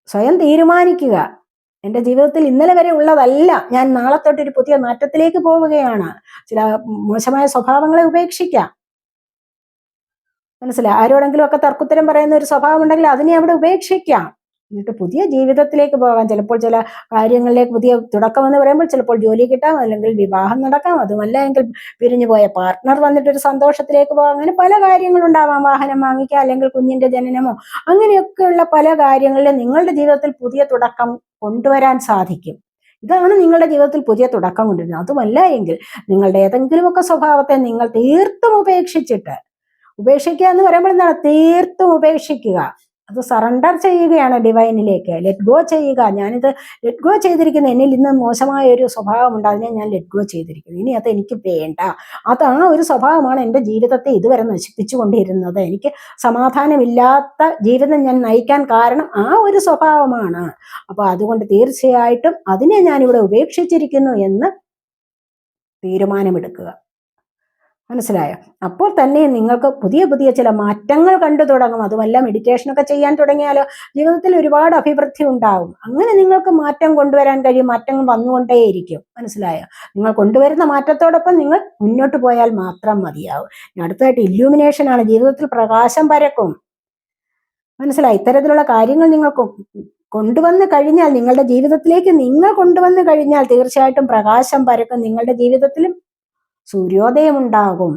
സ്വയം തീരുമാനിക്കുക. എന്റെ ജീവിതത്തിൽ ഇന്നലെ വരെ ഉള്ളതല്ല. ഞാൻ നാളെ തൊട്ട് ഒരു പുതിയ മാറ്റത്തിലേക്ക് പോവുകയാണ്. ചില മോശമായ സ്വഭാവങ്ങളെ ഉപേക്ഷിക്കാം. മനസ്സിലായി? ആരോടെങ്കിലും ഒക്കെ തർക്കുത്തരം പറയുന്ന ഒരു സ്വഭാവം ഉണ്ടെങ്കിൽ അതിനെ അവിടെ ഉപേക്ഷിക്കാം. എന്നിട്ട് പുതിയ ജീവിതത്തിലേക്ക് പോകാം ചിലപ്പോൾ ചില കാര്യങ്ങളിലേക്ക് പുതിയ തുടക്കം എന്ന് പറയുമ്പോൾ ചിലപ്പോൾ ജോലി കിട്ടാം അല്ലെങ്കിൽ വിവാഹം നടക്കാം. അതുമല്ല എങ്കിൽ പിരിഞ്ഞു പോയ പാർട്ട്ണർ വന്നിട്ട് ഒരു സന്തോഷത്തിലേക്ക് പോകാം. അങ്ങനെ പല കാര്യങ്ങളുണ്ടാവാം വാഹനം വാങ്ങിക്കുക അല്ലെങ്കിൽ കുഞ്ഞിന്റെ ജനനമോ അങ്ങനെയൊക്കെയുള്ള പല കാര്യങ്ങളിലും നിങ്ങളുടെ ജീവിതത്തിൽ പുതിയ തുടക്കം കൊണ്ടുവരാൻ സാധിക്കും. ഇതാണ് നിങ്ങളുടെ ജീവിതത്തിൽ പുതിയ തുടക്കം കൊണ്ടുവരുന്നത്. അതുമല്ല എങ്കിൽ നിങ്ങളുടെ ഏതെങ്കിലുമൊക്കെ സ്വഭാവത്തെ നിങ്ങൾ തീർത്തും ഉപേക്ഷിച്ചിട്ട് ഉപേക്ഷിക്കുക എന്ന് പറയുമ്പോൾ എന്താണ്? തീർത്തും ഉപേക്ഷിക്കുക. അത് സറണ്ടർ ചെയ്യുകയാണ് ഡിവൈനിലേക്ക്. ലെറ്റ് ഗോ ചെയ്യുക. ഞാനിത് ലെറ്റ് ഗോ ചെയ്തിരിക്കുന്ന എന്നിൽ ഇന്ന് മോശമായ ഒരു സ്വഭാവമുണ്ട്. അതിനെ ഞാൻ ലെറ്റ് ഗോ ചെയ്തിരിക്കുന്നു. ഇനി അത് എനിക്ക് വേണ്ട. അത് ആ ഒരു സ്വഭാവമാണ് എന്റെ ജീവിതത്തെ ഇതുവരെ നശിപ്പിച്ചു കൊണ്ടിരുന്നത് എനിക്ക് സമാധാനമില്ലാത്ത ജീവിതം ഞാൻ നയിക്കാൻ കാരണം ആ ഒരു സ്വഭാവമാണ്. അപ്പൊ അതുകൊണ്ട് തീർച്ചയായിട്ടും അതിനെ ഞാനിവിടെ ഉപേക്ഷിച്ചിരിക്കുന്നു എന്ന് തീരുമാനമെടുക്കുക. മനസ്സിലായോ? അപ്പോൾ തന്നെ നിങ്ങൾക്ക് പുതിയ പുതിയ ചില മാറ്റങ്ങൾ കണ്ടു തുടങ്ങും. അതുമല്ല മെഡിറ്റേഷനൊക്കെ ചെയ്യാൻ തുടങ്ങിയാലോ ജീവിതത്തിൽ ഒരുപാട് അഭിവൃദ്ധി ഉണ്ടാവും. അങ്ങനെ നിങ്ങൾക്ക് മാറ്റം കൊണ്ടുവരാൻ കഴിയും. മാറ്റങ്ങൾ വന്നുകൊണ്ടേയിരിക്കും. മനസ്സിലായോ? നിങ്ങൾ കൊണ്ടുവരുന്ന മാറ്റത്തോടൊപ്പം നിങ്ങൾ മുന്നോട്ട് പോയാൽ മാത്രം മതിയാവും. അടുത്തതായിട്ട് ഇല്യൂമിനേഷൻ ആണ്. ജീവിതത്തിൽ പ്രകാശം പരക്കും. മനസ്സിലായി? ഇത്തരത്തിലുള്ള കാര്യങ്ങൾ നിങ്ങൾ കൊണ്ടുവന്ന് കഴിഞ്ഞാൽ നിങ്ങളുടെ ജീവിതത്തിലേക്ക് നിങ്ങൾ കൊണ്ടുവന്നു കഴിഞ്ഞാൽ തീർച്ചയായിട്ടും പ്രകാശം പരക്കും. നിങ്ങളുടെ ജീവിതത്തിലും സൂര്യോദയം ഉണ്ടാകും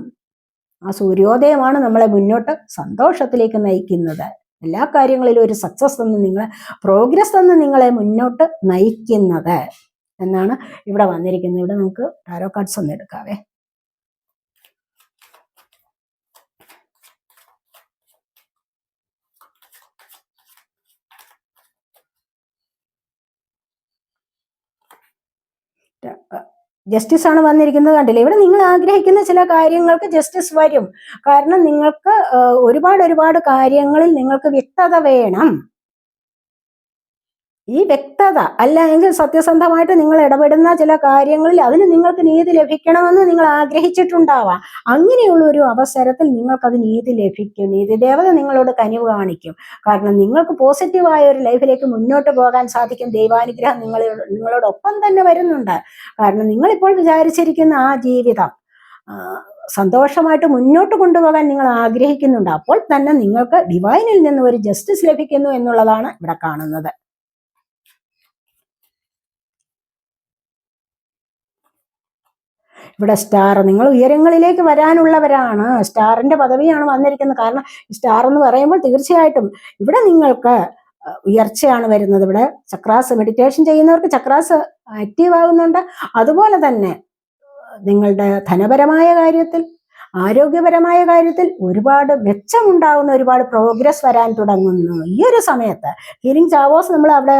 ആ സൂര്യോദയമാണ് നമ്മളെ മുന്നോട്ട് സന്തോഷത്തിലേക്ക് നയിക്കുന്നത്. എല്ലാ കാര്യങ്ങളിലും ഒരു സക്സസ് എന്ന് നിങ്ങളെ പ്രോഗ്രസ് എന്ന് നിങ്ങളെ മുന്നോട്ട് നയിക്കുന്നത്. എന്നാണ് ഇവിടെ വന്നിരിക്കുന്നത്. ഇവിടെ നമുക്ക് ടാരോ കാർഡ്സ് ഒന്ന് എടുക്കാവേ. ജസ്റ്റിസ് ആണ് വന്നിരിക്കുന്നത് കണ്ടില്ലേ? ഇവിടെ നിങ്ങൾ ആഗ്രഹിക്കുന്ന ചില കാര്യങ്ങൾക്ക് ജസ്റ്റിസ് വരും. കാരണം നിങ്ങൾക്ക് ഒരുപാട് ഒരുപാട് കാര്യങ്ങളിൽ നിങ്ങൾക്ക് വ്യക്തത വേണം. ഈ വ്യക്തത അല്ല എങ്കിൽ സത്യസന്ധമായിട്ട് നിങ്ങൾ ഇടപെടുന്ന ചില കാര്യങ്ങളിൽ അതിന് നിങ്ങൾക്ക് നീതി ലഭിക്കണമെന്ന് നിങ്ങൾ ആഗ്രഹിച്ചിട്ടുണ്ടാവാം. അങ്ങനെയുള്ള ഒരു അവസരത്തിൽ നിങ്ങൾക്കത് നീതി ലഭിക്കും. നീതി ദേവത നിങ്ങളോട് കനിവ് കാണിക്കും. കാരണം നിങ്ങൾക്ക് പോസിറ്റീവായ ഒരു ലൈഫിലേക്ക് മുന്നോട്ട് പോകാൻ സാധിക്കും. ദൈവാനുഗ്രഹം നിങ്ങൾ നിങ്ങളോടൊപ്പം തന്നെ വരുന്നുണ്ട്. കാരണം നിങ്ങളിപ്പോൾ വിചാരിച്ചിരിക്കുന്ന ആ ജീവിതം സന്തോഷമായിട്ട് മുന്നോട്ട് കൊണ്ടുപോകാൻ നിങ്ങൾ ആഗ്രഹിക്കുന്നുണ്ട്. അപ്പോൾ തന്നെ നിങ്ങൾക്ക് ഡിവൈനിൽ നിന്ന് ഒരു ജസ്റ്റിസ് ലഭിക്കുന്നു എന്നുള്ളതാണ് ഇവിടെ കാണുന്നത്. ഇവിടെ സ്റ്റാർ നിങ്ങൾ ഉയരങ്ങളിലേക്ക് വരാനുള്ളവരാണ്. സ്റ്റാറിന്റെ പദവിയാണ് വന്നിരിക്കുന്നത്. കാരണം സ്റ്റാർ എന്ന് പറയുമ്പോൾ തീർച്ചയായിട്ടും ഇവിടെ നിങ്ങൾക്ക് ഉയർച്ചയാണ് വരുന്നത്. ഇവിടെ ചക്രാസ് മെഡിറ്റേഷൻ ചെയ്യുന്നവർക്ക് ചക്രാസ് ആക്റ്റീവ് ആകുന്നുണ്ട്. അതുപോലെ തന്നെ നിങ്ങളുടെ ധനപരമായ കാര്യത്തിൽ ആരോഗ്യപരമായ കാര്യത്തിൽ ഒരുപാട് മെച്ചമുണ്ടാകുന്ന ഒരുപാട് പ്രോഗ്രസ് വരാൻ തുടങ്ങുന്നു. ഈ ഒരു സമയത്ത് ഹീലിംഗ് ചാവോസ് നമ്മൾ അവിടെ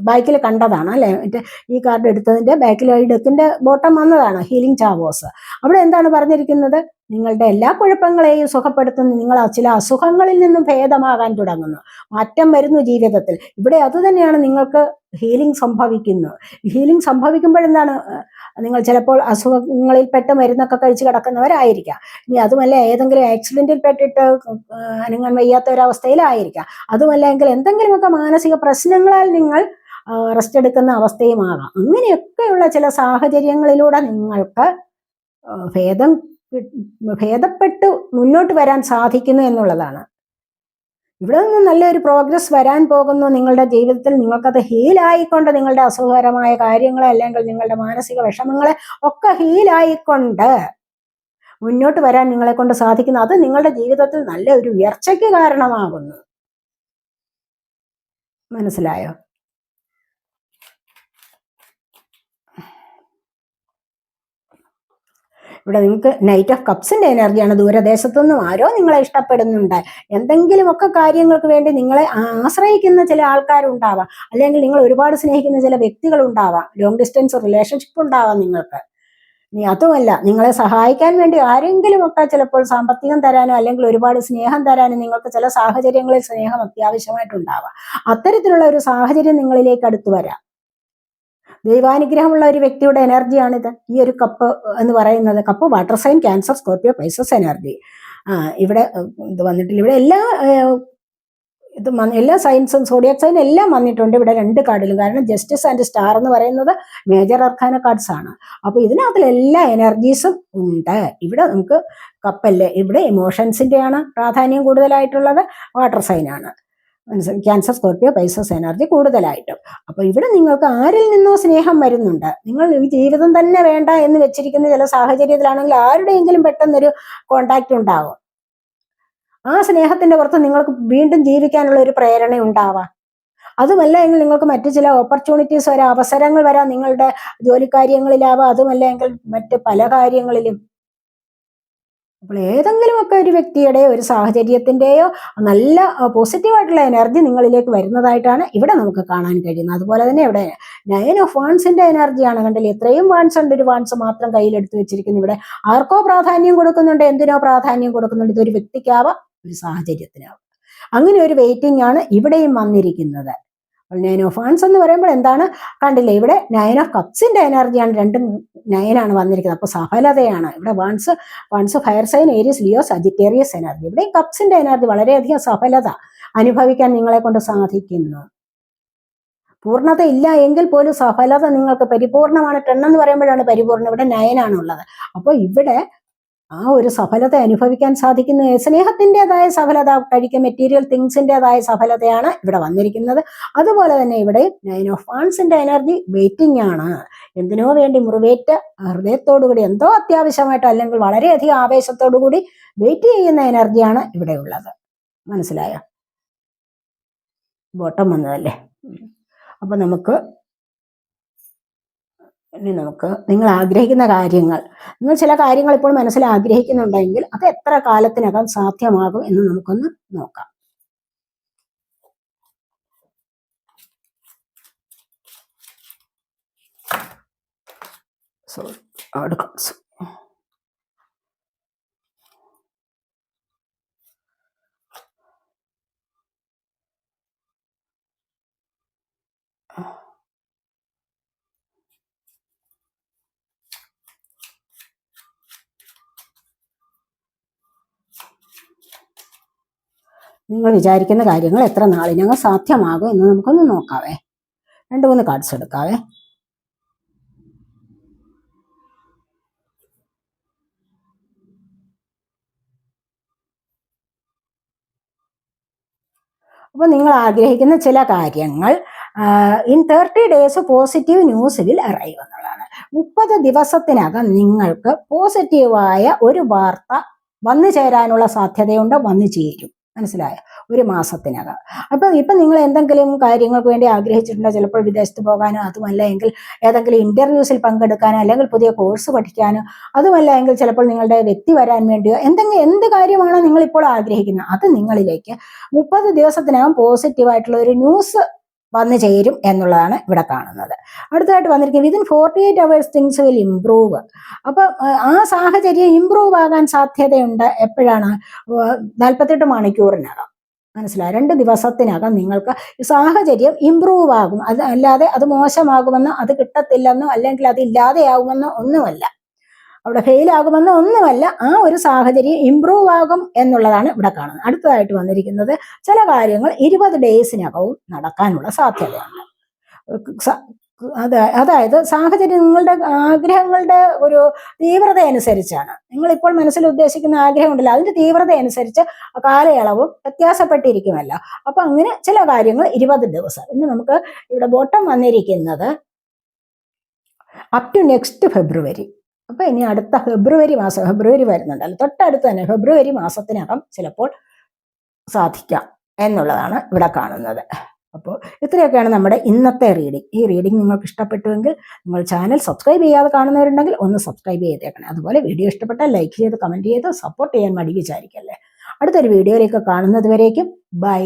ബാക്കിൽ കണ്ടതാണ് അല്ലേ? മറ്റേ ഈ കാർഡ് എടുത്തതിന്റെ ബാക്കിൽ ഈ ഡെക്കിന്റെ ബോട്ടം വന്നതാണ് ഹീലിംഗ് ചാവോസ് അവിടെ എന്താണ് പറഞ്ഞിരിക്കുന്നത്? നിങ്ങളുടെ എല്ലാ കുഴപ്പങ്ങളെയും സുഖപ്പെടുത്തുന്ന. നിങ്ങൾ ചില അസുഖങ്ങളിൽ നിന്നും ഭേദമാകാൻ തുടങ്ങുന്നു. മാറ്റം വരുന്നു ജീവിതത്തിൽ. ഇവിടെ അതുതന്നെയാണ് നിങ്ങൾക്ക് ഹീലിംഗ് സംഭവിക്കുന്നത് ഹീലിംഗ് സംഭവിക്കുമ്പോഴെന്താണ്? നിങ്ങൾ ചിലപ്പോൾ അസുഖങ്ങളിൽ പെട്ട് മരുന്നൊക്കെ കഴിച്ച് കിടക്കുന്നവരായിരിക്കാം. ഇനി അതുമല്ല ഏതെങ്കിലും ആക്സിഡന്റിൽ പെട്ടിട്ട് ആ, അനങ്ങാൻ വയ്യാത്ത ഒരവസ്ഥയിലായിരിക്കാം അതുമല്ലെങ്കിൽ എന്തെങ്കിലുമൊക്കെ മാനസിക പ്രശ്നങ്ങളാൽ നിങ്ങൾ റെസ്റ്റ് എടുക്കുന്ന അവസ്ഥയുമാകാം. അങ്ങനെയൊക്കെയുള്ള ചില സാഹചര്യങ്ങളിലൂടെ നിങ്ങൾക്ക് ഭേദം ഭേദപ്പെട്ട് മുന്നോട്ട് വരാൻ സാധിക്കുന്നു എന്നുള്ളതാണ്. ഇവിടെ നിന്ന് നല്ലൊരു പ്രോഗ്രസ് വരാൻ പോകുന്നു നിങ്ങളുടെ ജീവിതത്തിൽ. നിങ്ങൾക്കത് ഹീലായിക്കൊണ്ട് നിങ്ങളുടെ അസുഖകരമായ കാര്യങ്ങളെ അല്ലെങ്കിൽ നിങ്ങളുടെ മാനസിക വിഷമങ്ങളെ ഒക്കെ ഹീലായിക്കൊണ്ട് മുന്നോട്ട് വരാൻ നിങ്ങളെ കൊണ്ട് സാധിക്കുന്നു. അത് നിങ്ങളുടെ ജീവിതത്തിൽ നല്ല ഒരു ഉയർച്ചയ്ക്ക് കാരണമാകുന്നു. മനസ്സിലായോ? ഇവിടെ നിങ്ങൾക്ക് നൈറ്റ് ഓഫ് കപ്സിന്റെ എനർജിയാണ് ദൂരദേശത്തുനിന്നും ആരോ നിങ്ങളെ ഇഷ്ടപ്പെടുന്നുണ്ട്. എന്തെങ്കിലുമൊക്കെ കാര്യങ്ങൾക്ക് വേണ്ടി നിങ്ങളെ ആശ്രയിക്കുന്ന ചില ആൾക്കാരുണ്ടാവാം. അല്ലെങ്കിൽ നിങ്ങൾ ഒരുപാട് സ്നേഹിക്കുന്ന ചില വ്യക്തികൾ ഉണ്ടാവാം ലോങ് ഡിസ്റ്റൻസ് റിലേഷൻഷിപ്പ് ഉണ്ടാവാം നിങ്ങൾക്ക്. ഇനി അതുമല്ല നിങ്ങളെ സഹായിക്കാൻ വേണ്ടി ആരെങ്കിലും ഒക്കെ ചിലപ്പോൾ സാമ്പത്തികം തരാനോ അല്ലെങ്കിൽ ഒരുപാട് സ്നേഹം തരാനോ നിങ്ങൾക്ക് ചില സാഹചര്യങ്ങളിൽ സ്നേഹം അത്യാവശ്യമായിട്ടുണ്ടാവാം. അത്തരത്തിലുള്ള ഒരു സാഹചര്യം നിങ്ങളിലേക്ക് അടുത്തു വരാം. ദൈവാനുഗ്രഹമുള്ള ഒരു വ്യക്തിയുടെ എനർജിയാണിത്. ഈ ഒരു കപ്പ് എന്ന് പറയുന്നത് cup water sign Cancer Scorpio Pisces energy. ഇവിടെ ഇത് വന്നിട്ടില്ല. ഇവിടെ എല്ലാ ഇത് എല്ലാ സയൻസും സോഡിയാക് സൈൻ എല്ലാം വന്നിട്ടുണ്ട് ഇവിടെ രണ്ട് കാർഡിലും. കാരണം ജസ്റ്റിസ് ആൻഡ് സ്റ്റാർ എന്ന് പറയുന്നത് മേജർ അർഖാന കാർഡ്സ് ആണ്. അപ്പൊ ഇതിനകത്തിൽ എല്ലാ എനർജീസും ഉണ്ട്. ഇവിടെ നമുക്ക് കപ്പല്ലേ ഇവിടെ ഇമോഷൻസിന്റെയാണ് പ്രാധാന്യം കൂടുതലായിട്ടുള്ളത്. വാട്ടർ സൈനാണ് ക്യാൻസർ സ്കോർപ്പിയോ പൈസസ് എനർജി കൂടുതലായിട്ടും. അപ്പോൾ ഇവിടെ നിങ്ങൾക്ക് ആരിൽ നിന്നോ സ്നേഹം വരുന്നുണ്ട്. നിങ്ങൾ ഈ ജീവിതം തന്നെ വേണ്ട എന്ന് വെച്ചിരിക്കുന്ന ചില സാഹചര്യത്തിലാണെങ്കിൽ ആരുടെയെങ്കിലും പെട്ടെന്നൊരു കോണ്ടാക്ട് ഉണ്ടാവും. ആ സ്നേഹത്തിന്റെ പുറത്ത് നിങ്ങൾക്ക് വീണ്ടും ജീവിക്കാനുള്ള ഒരു പ്രേരണ ഉണ്ടാവാം. അതുമല്ല എങ്കിൽ നിങ്ങൾക്ക് മറ്റു ചില ഓപ്പർച്യൂണിറ്റീസ് വരാം അവസരങ്ങൾ വരാം നിങ്ങളുടെ ജോലിക്കാര്യങ്ങളിലാവാം. അതുമല്ല എങ്കിൽ മറ്റ് പല കാര്യങ്ങളിലും അപ്പോൾ ഏതെങ്കിലുമൊക്കെ ഒരു വ്യക്തിയുടെ ഒരു സാഹചര്യത്തിന്റെയോ നല്ല പോസിറ്റീവായിട്ടുള്ള എനർജി നിങ്ങളിലേക്ക് വരുന്നതായിട്ടാണ് ഇവിടെ നമുക്ക് കാണാൻ കഴിയുന്നത്. അതുപോലെ തന്നെ ഇവിടെ നയൻ ഓഫ് വാൺസിന്റെ എനർജിയാണ് കണ്ടില്ലേ? ഇത്രയും വാൺസ് ഉണ്ട്. ഒരു വാൺസ് മാത്രം കയ്യിലെടുത്ത് വെച്ചിരിക്കുന്നു. ഇവിടെ ആർക്കോ പ്രാധാന്യം കൊടുക്കുന്നുണ്ട്. എന്തിനോ പ്രാധാന്യം കൊടുക്കുന്നുണ്ട്. ഇതൊരു വ്യക്തിക്കാവാം ഒരു സാഹചര്യത്തിനാവാം. അങ്ങനെ ഒരു വെയിറ്റിംഗ് ആണ് ഇവിടെയും വന്നിരിക്കുന്നത്. നയൻ ഓഫ് വാൺസ് എന്ന് പറയുമ്പോൾ എന്താണ്? കണ്ടില്ലേ ഇവിടെ നയൻ ഓഫ് കപ്സിന്റെ എനർജിയാണ് രണ്ടും നയനാണ് വന്നിരിക്കുന്നത്. അപ്പൊ സഫലതയാണ്. ഇവിടെ wands wands fire sign Aries Leo Sagittarius energy ഇവിടെ കപ്സിന്റെ എനർജി വളരെയധികം സഫലത അനുഭവിക്കാൻ നിങ്ങളെ കൊണ്ട് സാധിക്കുന്നു. പൂർണത ഇല്ല എങ്കിൽ പോലും സഫലത നിങ്ങൾക്ക് പരിപൂർണമാണ്. ടെണ്ണെന്ന് പറയുമ്പോഴാണ് പരിപൂർണം ഇവിടെ നയനാണുള്ളത് അപ്പോൾ ഇവിടെ ആ ഒരു സഫലത അനുഭവിക്കാൻ സാധിക്കുന്ന സ്നേഹത്തിന്റെതായ സഫലത കഴിക്കുക മെറ്റീരിയൽ തിങ്സിന്റെതായ സഫലതയാണ് ഇവിടെ വന്നിരിക്കുന്നത്. അതുപോലെ തന്നെ ഇവിടെ നയൻ ഓഫ് ഫാൻസിന്റെ എനർജി വെയിറ്റിംഗ് ആണ്. എന്തിനോ വേണ്ടി മുറിവേറ്റ ഹൃദയത്തോടു കൂടി എന്തോ അത്യാവശ്യമായിട്ട് അല്ലെങ്കിൽ വളരെയധികം ആവേശത്തോടു കൂടി വെയിറ്റ് ചെയ്യുന്ന എനർജിയാണ് ഇവിടെ ഉള്ളത്. മനസ്സിലായോ? ബോട്ടം വന്നതല്ലേ. അപ്പൊ നമുക്ക് ഇനി നമുക്ക് നിങ്ങൾ ആഗ്രഹിക്കുന്ന കാര്യങ്ങൾ. നിങ്ങൾ ചില കാര്യങ്ങൾ ഇപ്പോൾ മനസ്സിൽ ആഗ്രഹിക്കുന്നുണ്ടെങ്കിൽ അത് എത്ര കാലത്തിനകം സാധ്യമാകും എന്ന് നമുക്കൊന്ന് നോക്കാം. സോ എടുക്കാം നിങ്ങൾ വിചാരിക്കുന്ന കാര്യങ്ങൾ എത്ര നാളിനകം സാധ്യമാകും എന്ന് നമുക്കൊന്ന് നോക്കാവേ. രണ്ട് മൂന്ന് കാർഡ്സ് എടുക്കാവേ. അപ്പോൾ നിങ്ങൾ ആഗ്രഹിക്കുന്ന ചില കാര്യങ്ങൾ in thirty days positive news will arrive എന്നുള്ളതാണ്. മുപ്പത് ദിവസത്തിനകം നിങ്ങൾക്ക് പോസിറ്റീവായ ഒരു വാർത്ത വന്നു ചേരാനുള്ള സാധ്യതയുണ്ട്? വന്നു ചേരും. മനസ്സിലായോ? ഒരു മാസത്തിനകം. അപ്പൊ ഇപ്പൊ നിങ്ങൾ എന്തെങ്കിലും കാര്യങ്ങൾക്ക് വേണ്ടി ആഗ്രഹിച്ചിട്ടുണ്ടോ? ചിലപ്പോൾ വിദേശത്ത് പോകാനോ അതുമല്ല എങ്കിൽ ഏതെങ്കിലും ഇന്റർവ്യൂസിൽ പങ്കെടുക്കാനോ അല്ലെങ്കിൽ പുതിയ കോഴ്സ് പഠിക്കാനോ അതുമല്ല എങ്കിൽ ചിലപ്പോൾ നിങ്ങളുടെ വ്യക്തി വരാൻ വേണ്ടിയോ എന്തെങ്കിലും എന്ത് കാര്യമാണോ നിങ്ങൾ ഇപ്പോൾ ആഗ്രഹിക്കുന്നത്? അത് നിങ്ങളിലേക്ക് മുപ്പത് ദിവസത്തിനകം പോസിറ്റീവായിട്ടുള്ള ഒരു ന്യൂസ് വന്നു ചേരും എന്നുള്ളതാണ് ഇവിടെ കാണുന്നത്. അടുത്തതായിട്ട് വന്നിരിക്കുന്നത് within forty eight hours things will improve അപ്പൊ ആ, സാഹചര്യം ഇംപ്രൂവ് ആകാൻ സാധ്യതയുണ്ട് എപ്പോഴാണ്? നാൽപ്പത്തെട്ട് മണിക്കൂറിനകം. മനസ്സിലായി? രണ്ട് ദിവസത്തിനകം നിങ്ങൾക്ക് സാഹചര്യം ഇംപ്രൂവ് ആകും. അത് അല്ലാതെ അത് മോശമാകുമെന്നോ അത് കിട്ടത്തില്ലെന്നോ അല്ലെങ്കിൽ അത് ഇല്ലാതെയാകുമെന്നോ ഒന്നുമല്ല. അവിടെ ഫെയിലാകുമെന്ന് ഒന്നുമല്ല ആ ഒരു സാഹചര്യം ഇമ്പ്രൂവ് ആകും എന്നുള്ളതാണ് ഇവിടെ കാണുന്നത്. അടുത്തതായിട്ട് വന്നിരിക്കുന്നത് ചില കാര്യങ്ങൾ ഇരുപത് ഡേയ്സിനകവും നടക്കാനുള്ള സാധ്യതയാണ് അത് അതായത് സാഹചര്യങ്ങളുടെ ആഗ്രഹങ്ങളുടെ ഒരു തീവ്രത അനുസരിച്ചാണ്. നിങ്ങൾ ഇപ്പോൾ മനസ്സിൽ ഉദ്ദേശിക്കുന്ന ആഗ്രഹം ഉണ്ടല്ലോ അതിന്റെ തീവ്രത അനുസരിച്ച് കാലയളവും വ്യത്യാസപ്പെട്ടിരിക്കുമല്ലോ. അപ്പൊ അങ്ങനെ ചില കാര്യങ്ങൾ ഇരുപത് ദിവസം. ഇന്ന് നമുക്ക് ഇവിടെ ബോട്ടം വന്നിരിക്കുന്നത് അപ് ടു നെക്സ്റ്റ് ഫെബ്രുവരി അപ്പൊ ഇനി അടുത്ത ഫെബ്രുവരി മാസം ഫെബ്രുവരി വരുന്നുണ്ടല്ലോ. തൊട്ടടുത്ത് തന്നെ ഫെബ്രുവരി മാസത്തിനകം ചിലപ്പോൾ സാധിക്കാം എന്നുള്ളതാണ് ഇവിടെ കാണുന്നത്. അപ്പോൾ ഇത്രയൊക്കെയാണ് നമ്മുടെ ഇന്നത്തെ റീഡിംഗ് ഈ റീഡിംഗ് നിങ്ങൾക്ക് ഇഷ്ടപ്പെട്ടുവെങ്കിൽ നിങ്ങൾ ചാനൽ സബ്സ്ക്രൈബ് ചെയ്യാതെ കാണുന്നവരുണ്ടെങ്കിൽ ഒന്ന് സബ്സ്ക്രൈബ് ചെയ്തേക്കണം. അതുപോലെ വീഡിയോ ഇഷ്ടപ്പെട്ടാൽ ലൈക്ക് ചെയ്ത് കമന്റ് ചെയ്ത് സപ്പോർട്ട് ചെയ്യാൻ മടി വിചാരിക്കല്ലേ. അടുത്തൊരു വീഡിയോയിലേക്ക് കാണുന്നത് വരേക്കും. ബൈ